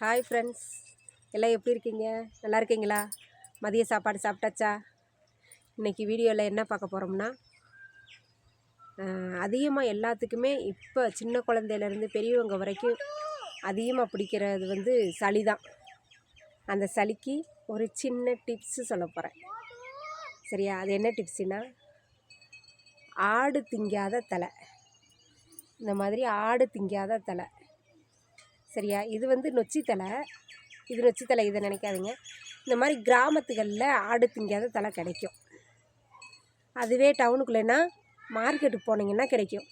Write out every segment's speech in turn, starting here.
Hi friends எல்லாம் எப்படி இருக்கீங்க? நல்லா இருக்கீங்களா? மதிய சாப்பாடு சாப்பிட்டாச்சா? இன்றைக்கி வீடியோவில் என்ன பார்க்க போகிறோம்னா அதிகமாக எல்லாத்துக்குமே இப்போ சின்ன குழந்தையிலேருந்து பெரியவங்க வரைக்கும் அதிகமாக பிடிக்கிறது வந்து சளி தான் அந்த சளிக்கு ஒரு சின்ன டிப்ஸு சொல்ல போகிறேன் சரியா? அது என்ன டிப்ஸுனா ஆடு திங்காத தலை. இந்த மாதிரி ஆடு திங்காத தலை. சரியா? இது வந்து நொச்சி தலை இது நொச்சி தலை இதை நினைக்காதீங்க. இந்த மாதிரி கிராமத்துகளில் ஆடு திங்காத தலை கிடைக்கும். அதுவே டவுனுக்குள்ளேன்னா மார்க்கெட்டுக்கு போனீங்கன்னா கிடைக்கும்.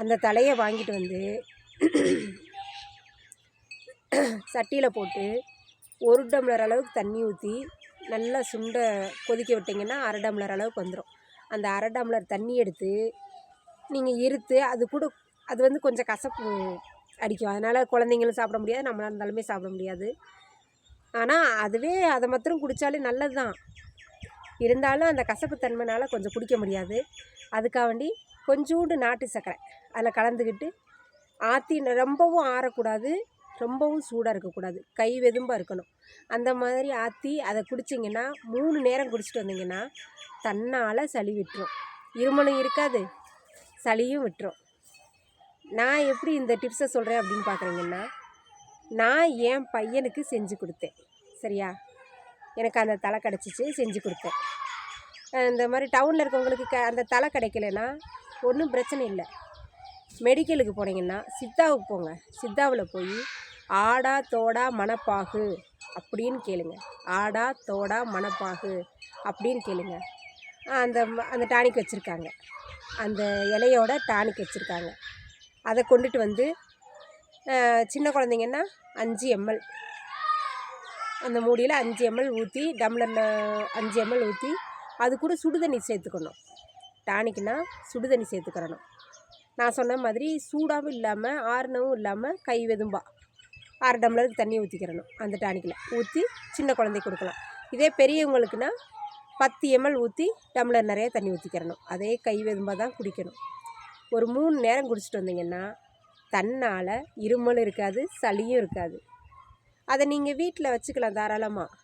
அந்த தலையை வாங்கிட்டு வந்து சட்டியில் போட்டு ஒரு டம்ளர் அளவுக்கு தண்ணி ஊற்றி நல்லா சுண்டை கொதிக்க விட்டிங்கன்னா அரை டம்ளர் அளவுக்கு வந்துடும் அந்த அரை டம்ளர் தண்ணி எடுத்து நீங்கள் இருத்து அது கூட அது வந்து கொஞ்சம் கசப்பு அடிக்கும். அதனால் குழந்தைங்களும் சாப்பிட முடியாது நம்மளாக இருந்தாலுமே சாப்பிட முடியாது. ஆனால் அதுவே அதை மாத்திரம் குடித்தாலே நல்லது தான் இருந்தாலும் அந்த கசப்பு தன்மைனால் கொஞ்சம் குடிக்க முடியாது. அதுக்காக வேண்டி கொஞ்சோண்டு நாட்டு சர்க்கரை அதில் கலந்துக்கிட்டு ஆற்றி ரொம்பவும் ஆறக்கூடாது ரொம்பவும் சூடாக இருக்கக்கூடாது. கை வெதும்பாக இருக்கணும். அந்த மாதிரி ஆற்றி அதை குடிச்சிங்கன்னா மூணு நேரம் குடிச்சிட்டு வந்தீங்கன்னா தன்னால் சளி விட்டுரும். இருமலும் இருக்காது சளியும் விட்டுரும். நான் எப்படி இந்த டிப்ஸை சொல்கிறேன் அப்படின்னு பார்க்குறீங்கன்னா நான் என் பையனுக்கு செஞ்சு கொடுத்தேன். சரியா? எனக்கு அந்த தலை கிடச்சிச்சு செஞ்சு கொடுத்தேன். இந்த மாதிரி டவுனில் இருக்கவங்களுக்கு க அந்த தலை கிடைக்கலனா ஒன்றும் பிரச்சனை இல்லை. மெடிக்கலுக்கு போனீங்கன்னா சித்தாவுக்கு போங்க. சித்தாவில் போய் ஆடா தோடா மணப்பாகு அப்படின்னு கேளுங்க. ஆடா தோடா மணப்பாகு அப்படின்னு கேளுங்க. அந்த அந்த டானிக் வச்சுருக்காங்க. அந்த இலையோட டானிக் வச்சுருக்காங்க. அதை கொண்டுட்டு வந்து சின்ன குழந்தைங்கன்னா அஞ்சு எம்எல். அந்த மூடியில் அஞ்சு எம்எல் ஊற்றி டம்ளரில் அஞ்சு எம்எல் ஊற்றி அது கூட சுடுதண்ணி சேர்த்துக்கணும். டானிக்குன்னா சுடுதண்ணி சேர்த்துக்கிறணும். நான் சொன்ன மாதிரி சூடாகவும் இல்லாமல் ஆறுனவும் இல்லாமல் கை வெதும்பா. ஆறு டம்ளருக்கு தண்ணி ஊற்றிக்கிறணும் அந்த டானிக்கில் ஊற்றி சின்ன குழந்தைக்கு கொடுக்கலாம். இதே பெரியவங்களுக்குன்னா பத்து எம்எல் ஊற்றி டம்ளர் நிறைய தண்ணி ஊற்றிக்கிறணும் அதே கை வெதும்பாக தான் குடிக்கணும். ஒரு மூணு நேரம் குடிச்சிட்டு வந்தீங்கன்னா தன்னால் இருமலும் இருக்காது சளியும் இருக்காது. அதை நீங்கள் வீட்டில் வச்சுக்கலாம் தாராளமாக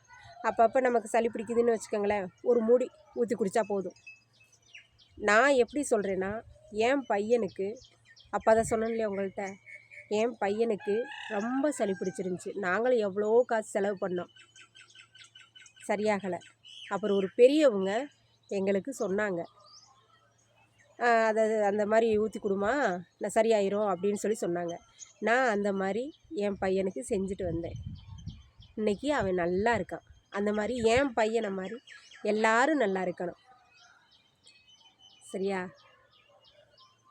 அப்பப்போ நமக்கு சளி பிடிக்குதுன்னு வச்சுக்கோங்களேன் ஒரு மூடி ஊற்றி குடித்தா போதும். நான் எப்படி சொல்கிறேன்னா என் பையனுக்கு அப்போ தான் சொன்னேன் இல்லையா உங்கள்கிட்ட என் பையனுக்கு ரொம்ப சளி பிடிச்சிருந்துச்சி. நாங்களும் எவ்வளோ காசு செலவு பண்ணோம். சரியாகலை. அப்புறம் ஒரு பெரியவங்க எங்களுக்கு சொன்னாங்க அதை அந்த மாதிரி ஊற்றி கொடுமா? நான் சரியாயிரும் அப்படின்னு சொல்லி சொன்னாங்க. நான் அந்த மாதிரி என் பையனுக்கு செஞ்சுட்டு வந்தேன். இன்றைக்கி அவன் நல்லா இருக்கான். அந்த மாதிரி என் பையனை மாதிரி எல்லோரும் நல்லா இருக்கணும். சரியா?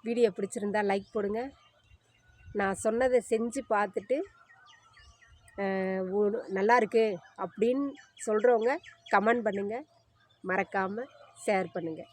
வீடியோ பிடிச்சிருந்தா லைக் போடுங்க. நான் சொன்னதை செஞ்சு பார்த்துட்டு நல்லா இருக்கு அப்படின்னு சொல்கிறவங்க கமெண்ட் பண்ணுங்கள் மறக்காமல் ஷேர் பண்ணுங்கள்